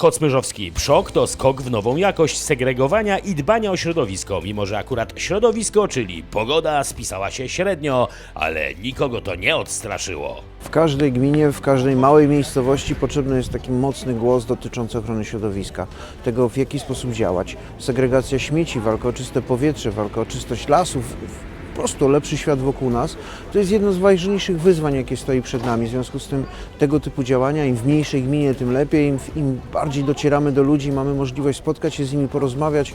Kocmyrzowski Przok to skok w nową jakość segregowania i dbania o środowisko, mimo że akurat środowisko, czyli pogoda, spisała się średnio, ale nikogo to nie odstraszyło. W każdej gminie, w każdej małej miejscowości potrzebny jest taki mocny głos dotyczący ochrony środowiska, tego w jaki sposób działać. Segregacja śmieci, walka o czyste powietrze, walka o czystość lasów, po prostu lepszy świat wokół nas, to jest jedno z ważniejszych wyzwań, jakie stoi przed nami. W związku z tym tego typu działania, im w mniejszej gminie, tym lepiej, im, im bardziej docieramy do ludzi, mamy możliwość spotkać się z nimi, porozmawiać,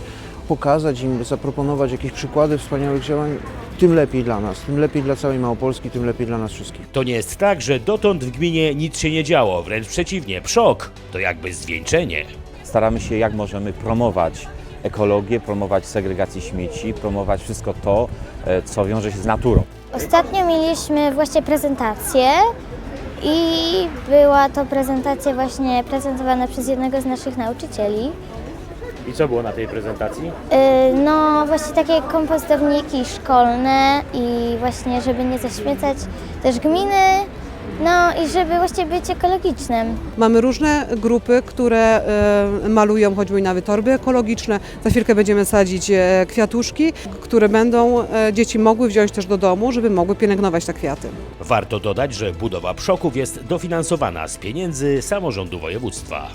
pokazać im, zaproponować jakieś przykłady wspaniałych działań, tym lepiej dla nas, tym lepiej dla całej Małopolski, tym lepiej dla nas wszystkich. To nie jest tak, że dotąd w gminie nic się nie działo, wręcz przeciwnie, Przok to jakby zwieńczenie. staramy się jak możemy promować ekologię, promować segregację śmieci, promować wszystko to, e, co wiąże się z naturą. Ostatnio mieliśmy właśnie prezentację i była to prezentacja właśnie prezentowana przez jednego z naszych nauczycieli. I co było na tej prezentacji? Yy, No właśnie takie kompostowniki szkolne i właśnie żeby nie zaśmiecać też gminy, no i żeby właśnie być ekologicznym. Mamy różne grupy, które e, malują choćby nawet torby ekologiczne. Za chwilkę będziemy sadzić e, kwiatuszki, które będą e, dzieci mogły wziąć też do domu, żeby mogły pielęgnować te kwiaty. Warto dodać, że budowa Przoków jest dofinansowana z pieniędzy samorządu województwa.